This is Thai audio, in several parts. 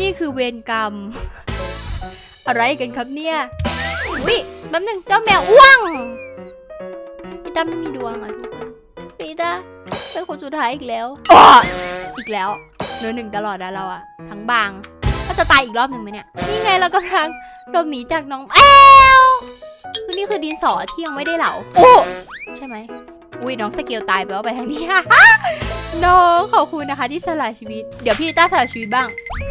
นี่คือเวรกรรม อะไรกันครับเนี่ยวิแป๊บหนึงเจ้าแมวอ้วงพี่ตาไม่มีดวงอะทุกคนพี่ตาเป็นคนสุดท้ายอีกแล้วอ้ออีกแล้วเนื้อหนึ่งตลอดอะเราอะทั้งบาง ก็จะตายอีกรอบหนึ่งไหมเนี่ยนี่ไงเรากำลังหลบหนีจากน้องแอลคือนี่คือดินสอที่ยังไม่ได้เหลาโอ้ใช่ไหมอุ้ยน้องสเกลตายไปแล้วไปทางนี้น้องขอบคุณนะคะที่สละชีวิต เดี๋ยวพี่ต้าสละชีวิตบ้าง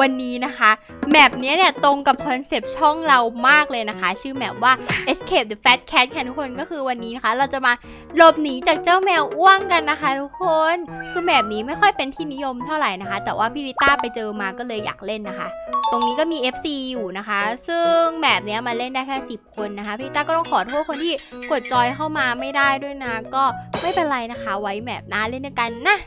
วันนี้นะคะแมปนี้เนี่ยตรงกับคอนเซปต์ช่องเรามากเลยนะคะ ชื่อแมปว่า Escape the Fat Cat ค่ะทุกคนก็คือวันนี้นะคะ เราจะมาหลบหนีจากเจ้าแมวอ้วงกันนะคะ ทุกคนคือแมปนี้ไม่ค่อยเป็นที่นิยมเท่าไหร่นะคะ แต่ว่าพี่ลิต้าไปเจอมาก็เลยอยากเล่นนะคะ ตรงนี้ก็มี FC อยู่นะคะ ซึ่งแมปเนี้ยมันเล่นได้แค่ 10 คนนะคะพี่ลิต้าก็ต้องขอโทษคนที่กดจอยเข้ามาไม่ได้ด้วยนะ ก็ไม่เป็นไรนะคะ ไว้แมปหน้าเล่นด้วยกันนะ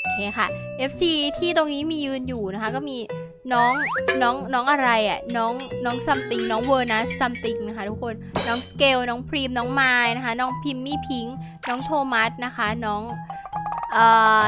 โอเคค่ะ FC ที่ตรงนี้มียืนอยู่นะคะ ก็มี น้องน้องน้องอะไรอะน้องน้องซัมติงน้องเวอร์นัสซัมติงนะคะทุกคนน้องสเกลน้องพรีมน้องไมล์นะคะ น้องพิมมี่พิงค์น้องโทมัสนะคะ น้องเอ่อ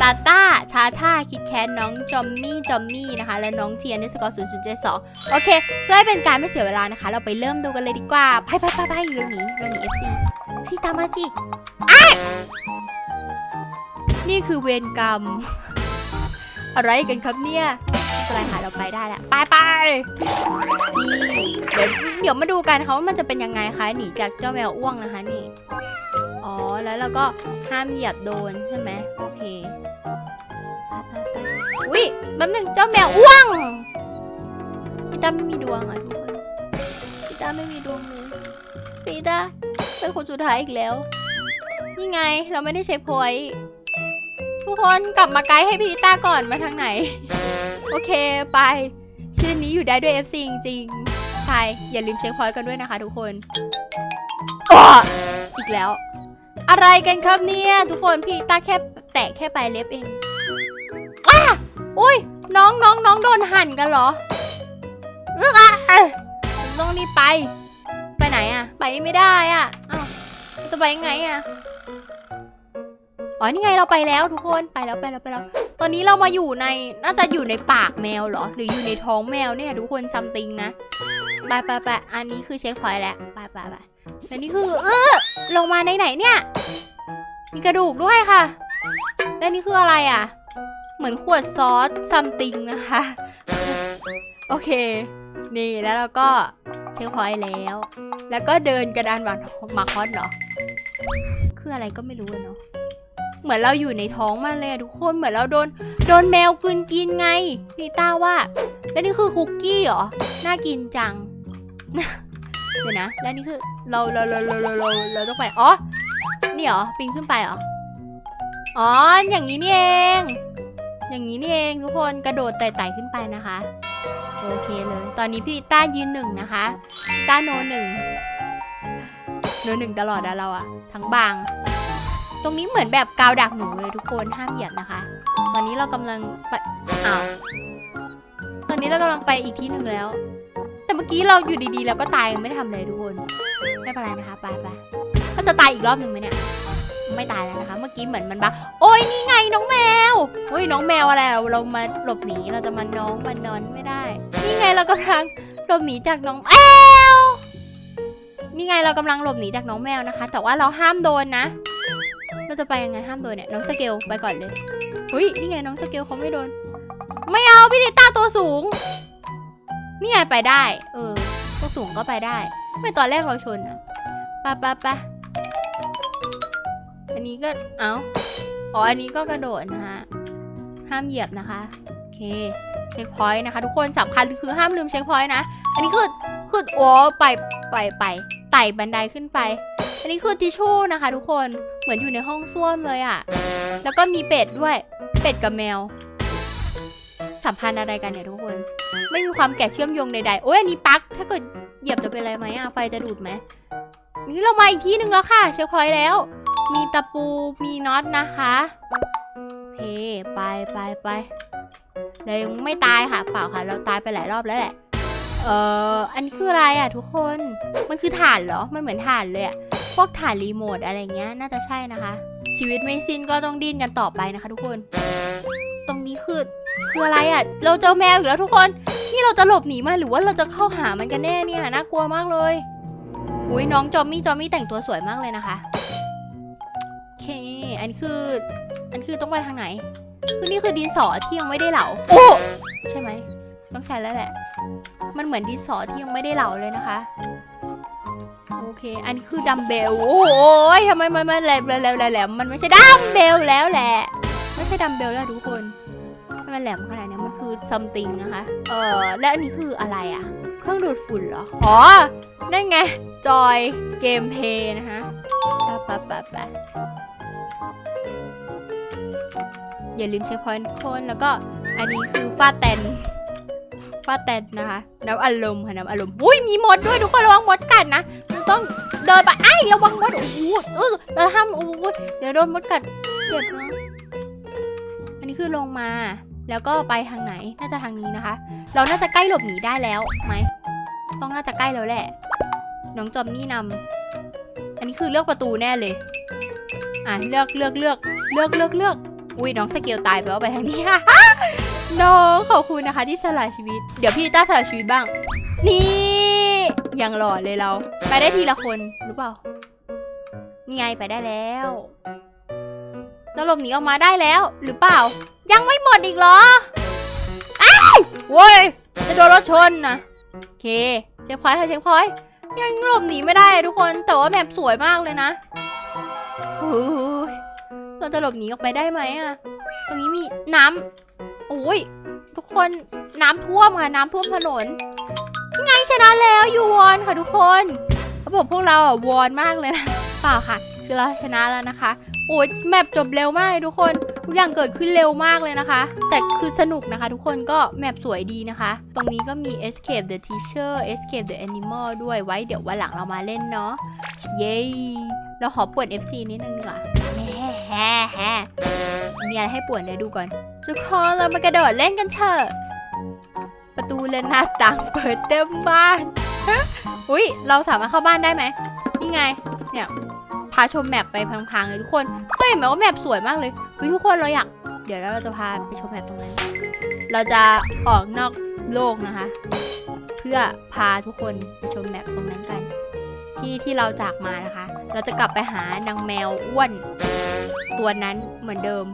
ตาต้าชาชาคิดแคทน้องจอมมี่จอมมี่นะคะ และน้องเทียนในสกอร์ศูนย์ศูนย์เจ็ดสองโอเค เพื่อให้เป็นการไม่เสียเวลานะคะ เราไปเริ่มดูกันเลยดีกว่าไปไปไปไปเราหนีเราหนี FC ซีตามมาสิอ้ายนี่คือเวรกรรม อะไรกันครับเนี่ย เป็นไรค่ะเราไปได้แล้วไปไปนี่เดี๋ยวเดี๋ยวมาดูกันค่ะว่ามันจะเป็นยังไงคะหนีจากเจ้าแมวอ้วงนะคะนี่อ๋อแล้วเราก็ห้ามเหยียบโดนใช่ไหมโอเคไปไปไปอุ้ยแป๊บหนึงเจ้าแมวอ้วงพี่ตาไม่มีดวงอะทุกคนพี่ตาไม่มีดวงเลยพี่ตาเป็นคนสุดท้ายอีกแล้วนี่ไงเราไม่ได้ใช้พอยทุกคนกลับมาไกด์ให้พี่ลิต้าก่อนมาทางไหน โอเคไป ชื่อนี้อยู่ได้ด้วย FC จริงๆไปอย่าลืมเช็คพอยต์กันด้วยนะคะทุกคนอ้ออีกแล้ว อะไรกันครับเนี่ยทุกคนพี่ตาแค่แตะแค่ปลายเล็บเองอ้าอุ้ยน้องน้องน้องโดนหั่นกันเหรอเรื่องอะต้องรีบไป ไปไหนอะไปไม่ได้อะอ้าวจะไปยังไงอะอ๋อนี่ไงเราไปแล้วทุกคนไปแล้วไปแล้วไปแล้ว ตอนนี้เรามาอยู่ในน่าจะอยู่ในปากแมวเหรอ หรืออยู่ในท้องแมวเนี่ยทุกคนซัมติงนะไปไปไปอันนี้คือเช็คพอยต์แล้วไปไปไปอันนี้คือเออลงมาในไหนเนี่ย มีกระดูกด้วยค่ะ และนี่คืออะไรอะ เหมือนขวดซอสซัมติงนะคะ โอเค นี่แล้วเราก็เช็คพอยต์แล้ว แล้วก็เดินกระดานมามาคอสเหรอ คืออะไรก็ไม่รู้เนาะ เหมือนเราอยู่ในท้องมันเลยอะทุกคนเหมือนเราโดนโดนแมวกลืนกินไงพีต้าว่า แล้วนี่คือคุกกี้เหรอน่ากินจังเดี๋ยวนะแล้วนี่คือเราเราเราเราเราเราเราต้องไปอ๋อนี่เหรอปีนขึ้นไปเหรออ๋ออย่างนี้นี่เอง อย่างนี้นี่เองทุกคนกระโดดไต่ๆขึ้นไปนะคะโอเคเลย ตอนนี้พี่ต้ายืนหนึ่งนะคะต้าโนหนึ่งโนหนึ่งตลอดอะเราอะทั้งบาง ตรงนี้เหมือนแบบกาวดักหนูเลยทุกคนห้ามเหยียบนะคะ ตอนนี้เรากำลังไปอ้าวตอนนี้เรากำลังไปอีกที่หนึ่งแล้ว แต่เมื่อกี้เราอยู่ดีๆแล้วก็ตายไม่ได้ทำอะไรทุกคนไม่เป็นไรนะคะไปไปก็จะตายอีกรอบหนึ่งไหมเนี่ยไม่ตายแล้วนะคะ เมื่อกี้เหมือนมันบ้าโอ้ยนี่ไงน้องแมวเฮ้ยน้องแมวอะไรเราเรามาหลบหนีเราจะมาน้องมานอนไม่ได้ นี่ไงเรากำลังหลบหนีจากน้องแอลนี่ไงเรากำลังหลบหนีจากน้องแมวนะคะ แต่ว่าเราห้ามโดนนะ เราจะไปยังไงห้ามโดนเนี่ยน้องสเกลไปก่อนเลยเฮ้ยนี่ไงน้องสเกลเขาไม่โดน ไม่เอาพี่เดต้าตัวสูง นี่ไงไปได้ เออตัวสูงก็ไปได้ ไม่ตอนแรกเราชนอะไปไปไปอันนี้ก็เอาอ๋ออันนี้ก็กระโดดนะคะห้ามเหยียบนะคะโอเคเช็คพอยต์นะคะ ทุกคนสำคัญคือห้ามลืมเช็คพอยต์นะ อันนี้คือคือโอ้ไปไปไป ไต่บันไดขึ้นไป อันนี้คือทิชชู่นะคะ ทุกคน เหมือนอยู่ในห้องส้วมเลยอะ่ะ แล้วก็มีเป็ดด้วย เป็ดกับแมว สัมพันธ์อะไรกันเนี่ยทุกคน ไม่มีความแก่เชื่อมโยงใดๆ โอ้ยอันนี้ปลั๊ก ถ้าเกิดเหยียบจะเป็นอะไรไหมอะไฟจะดูดไหม นี่เรามาอีกที่หนึ่งแล้วค่ะ เช็คพอยต์แล้ว มีตะปู มีน็อตนะคะ โอเค ไปไปไปเรายังไม่ตายค่ะ เปล่าค่ะ เราตายไปหลายรอบแล้วแหละ เอออันนี้คืออะไรอะทุกคน มันคือถ่านเหรอ มันเหมือนถ่านเลยอะ พวกถ่านรีโมทอะไรเงี้ย น่าจะใช่นะคะ ชีวิตไม่สิ้นก็ต้องดิ้นกันต่อไปนะคะ ทุกคน ตรงนี้คือคืออะไรอะ เราเจอแมวอีกแล้วทุกคน นี่เราจะหลบหนีมาหรือว่าเราจะเข้าหามันกันแน่เนี่ย น่ากลัวมากเลย อุ้ยน้องจอมมี่จอมมี่แต่งตัวสวยมากเลยนะคะโอเค อันนคือ อันคือต้องไปทางไหน คือนี่คือดินสอที่ยังไม่ได้เหลา โอ้ ใช่ไหม ต้องใช้แล้วแหละ มันเหมือนดินสอที่ยังไม่ได้เหลาเลยนะคะ โอเค อันนี้คือดัมเบล โอ้โหยทำไมมันมันแหลมแหลมแหลมแหลมมันไม่ใช่ดัมเบลแล้วแหละ ไม่ใช่ดัมเบลแล้วทุกคนทำไมมันแหลมขนาดนี้มันคือซัมติงนะคะ เออและอันนี้คืออะไรอะเครื่องดูดฝุ่นเหรอ อ๋อ นั่นไง จอยเกมเพย์นะคะปไปไปไปอย่าลืมเช็คพอยต์ทุกคน แล้วก็อันนี้คือฟาดแตนาแตนนะคะน้ำอารมณ์ค่ะน้ำอารมณ์อุ้ยมีมดด้วยทุกคนระวังมดกัดนะเราต้องเดินไปไอ้าระวังมดโอ้โหเออเราห้ามโอ้โหเดี๋ยวโดนมดกัดเจ็บนะอันนี้คือลงมา แล้วก็ไปทางไหนน่าจะทางนี้นะคะ เราน่าจะใกล้หลบหนีได้แล้วไหมต้องน่าจะใกล้แล้วแหละน้องจอมนี่นำอันนี้คือเลือกประตูแน่เลย อะเลือกเลือกเลือกเลือกเลือกเลือกอุ้ยน้องสเกลตายไปว่าไปทางนี้ น้องขอบคุณนะคะที่สละชีวิต เดี๋ยวพี่ต้าสละชีวิตบ้าง นี่ยังหล่อเลยเรา ไปได้ทีละคนหรือเปล่า นี่ไงไปได้แล้วเราหลบหนีออกมาได้แล้ว หรือเปล่า ยังไม่หมดอีกเหรออ้ายโว้ยจะโดนรถชนนะโอเคเช็คพอยต์ค่ะเช็คพอยต์ยังหลบหนีไม่ได้ทุกคนแต่ว่าแมปสวยมากเลยนะเราจะหลบหนีออกไปได้ไหมอะตรงนี้มีน้ำ อ้ยทุกคนน้ำท่วมค่ะน้ำท่วมถนนยังไงชนะแล้วยูวอนค่ะทุกคนเขาบพวกเราอะวอนมากเลยนะเปล่าค่ะ คือเราชนะแล้วนะคะ โอ้ยแมปจบเร็วมากทุกคนทุกอย่างเกิดขึ้นเร็วมากเลยนะคะ แต่คือสนุกนะคะ ทุกคนก็แมปสวยดีนะคะ ตรงนี้ก็มี escape the teacher escape the animal ด้วยไว้เดี๋ยววันหลังเรามาเล่นเนาะเย้เราขอปวน FC นิดนึงดีกว่าแฮ่แฮ่ มีอะไรให้ป่วนเดี๋ยวดูก่อน ทุกคนเรามากระโดดเล่นกันเถอะประตูและหน้าต่างเปิดเต็มบ้านอุ้ยเราสามารถเข้าบ้านได้ไหมนี่ไงเนี่ยพาชมแมปไปพังๆเลยทุกคนเห็นไหมว่าแมปสวยมากเลยเฮ้ยทุกคนเราอยาก เดี๋ยวเราจะพาไปชมแมปตรงนั้น เราจะออกนอกโลกนะคะ เพื่อพาทุกคนไปชมแมปตรงนั้นกัน ที่ที่เราจากมานะคะ เราจะกลับไปหานางแมวอ้วน ตัวนั้นเหมือนเดิม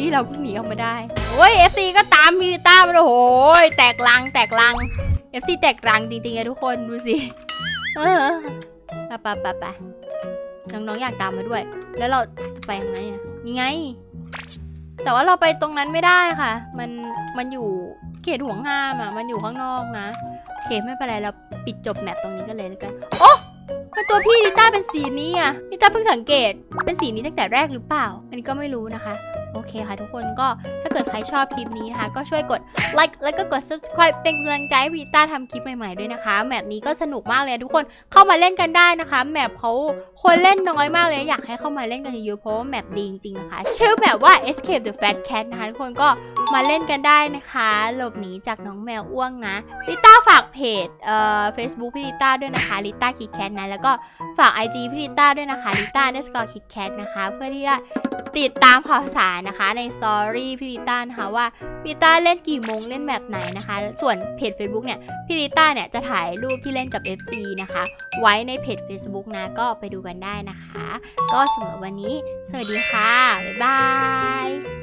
ที่เราเพิ่งหนีออกมาได้โอ้ย FC ก็ตามมิลิต้าไปเลยโอ้ยแตกลังแตกลัง FC แตกลังจริงๆอะทุกคนดูสิเออปไปไปไปน้องๆอยากตามมาด้วย แล้วเราจะไปยังไงอะนี่ไง แต่ว่าเราไปตรงนั้นไม่ได้ค่ะ มันมันอยู่เขตห่วงห้ามอะมันอยู่ข้างนอกนะโอเคไม่เป็นไรเราปิดจบแมปตรงนี้กันเลยแล้วกันโอ้ทำไมตัวพี่ลิต้าเป็นสีนี้อะลิต้าเพิ่งสังเกตเป็นสีนี้ตั้งแต่แรกหรือเปล่า อันนี้ก็ไม่รู้นะคะ โอเคค่ะทุกคนก็ถ้าเกิดใครชอบคลิปนี้นะคะ ก็ช่วยกด like แล้วก็กด subscribe เป็นกำลังใจให้พีต้าทำคลิปใหม่ๆด้วยนะคะแมปนี้ก็สนุกมากเลยทุกคนเข้ามาเล่นกันได้นะคะแมปเขาคนเล่นน้อยมากเลยอยากให้เข้ามาเล่นกันเยอะเพราะว่าแมปดีจริงๆนะคะชื่อแบบว่า escape the fat cat นะคะทุกคนก็มาเล่นกันได้นะคะหลบหนีจากน้องแมวอ้วงนะลิต้าฝากเพจเอ่อ Facebook พี่ลิต้าด้วยนะคะลิต้าคิดแคทนะแล้วก็ฝาก IG พี่ลิต้าด้วยนะคะลิต้า underscore คิดแคทนะคะเพื่อที่จะติดตามข่าวสารนะคะในสตอรี่พี่ลิต้านะคะว่าพี่ลิต้าเล่นกี่โมงเล่นแบบไหนนะคะ ส่วนเพจ Facebook เนี่ยพี่ลิต้าเนี่ยจะถ่ายรูปที่เล่นกับ FC นะคะ ไว้ในเพจ Facebook นะก็ไปดูกันได้นะคะ ก็สำหรับวันนี้ สวัสดีค่ะ บ๊ายบาย